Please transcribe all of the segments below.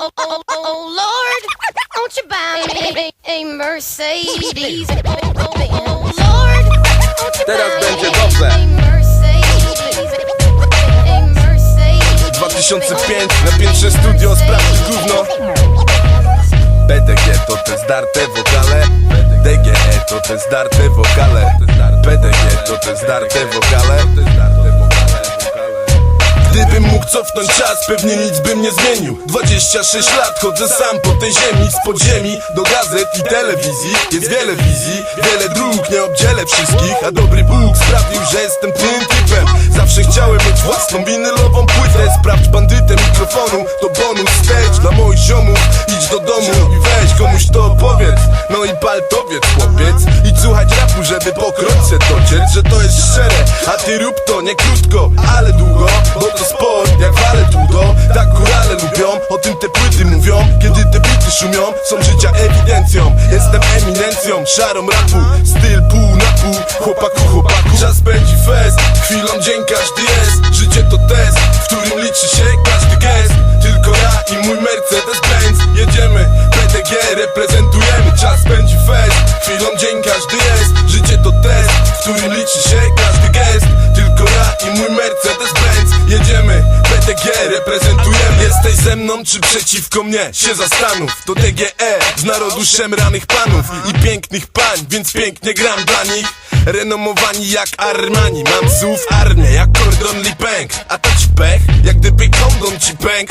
oh, oh, oh Lord, won't you buy me a Mercedes? Oh, oh, oh Lord, won't you Teraz buy będzie me dobrze. a Mercedes? A Mercedes. 2005 na piętrze studio sprawdź gówno PDG to te zdarte wokale DGE to te zdarte wokale PDG to te zdarte wokale Gdybym mógł cofnąć czas, pewnie nic bym nie zmienił. 26 lat chodzę sam po tej ziemi Z podziemi do gazet i telewizji. Jest wiele wizji, wiele dróg Nie obdzielę wszystkich, a dobry Bóg sprawił, że jestem tym typem. Zawsze chciałem mieć własną winylową płytę. Sprawdź bandytę mikrofonu, to bonus. Stage Dla moich ziomów, idź do domu i weź komuś to opowiedz. No i paltowiec chłopiec. I słuchać rapu, żeby po kropce dociec Że to jest szczere, a ty rób to nie krótko, ale długo są życia ewidencją. Jestem eminencją, szarą rapu. Styl pół na pół, chłopaku, chłopaku. Czas pędzi fest, chwilą dzień każdy jest. Życie to test, w którym liczy się każdy gest. Tylko ja i mój Mercedes-Benz. Jedziemy, PDG reprezentujemy Czas mną czy przeciwko mnie? Się zastanów. To DGE z narodu szemranych panów I pięknych pań, więc pięknie gram dla nich. Renomowani jak Armani Mam słów armię jak Cordon Pęk. A to ci pech, jak gdyby kondom ci pęk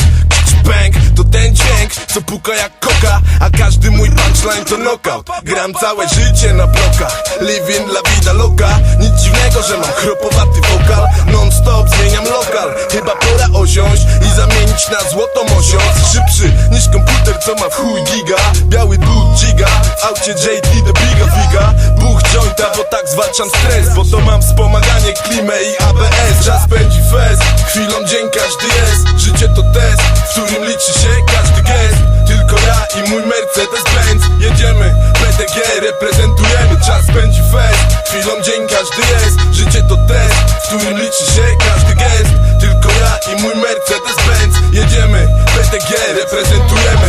ten dźwięk Co puka jak koka A każdy mój punchline to knockout. Gram całe życie na blokach Living la vida loca. Nic dziwnego, że mam chropowaty wokal. Non stop zmieniam lokal Chyba pora osiąść i zamienić na złotą osiąc Szybszy niż komputer, co ma w chuj giga. Biały but giga W aucie JT the biga figa Buch jointa, bo tak zwalczam stres Bo to mam wspomaganie, klimę i ABS Czas pędzi fest, chwilą dzień każdy jest. Życie to test, w którym liczy się każdy gest. Tylko ja i mój Mercedes-Benz Jedziemy, PDG reprezentujemy. Czas pędzi fest, chwilą dzień każdy jest. Życie to test, w którym liczy się każdy gest. Tylko ja i mój Mercedes-Benz Jedziemy, PDG reprezentujemy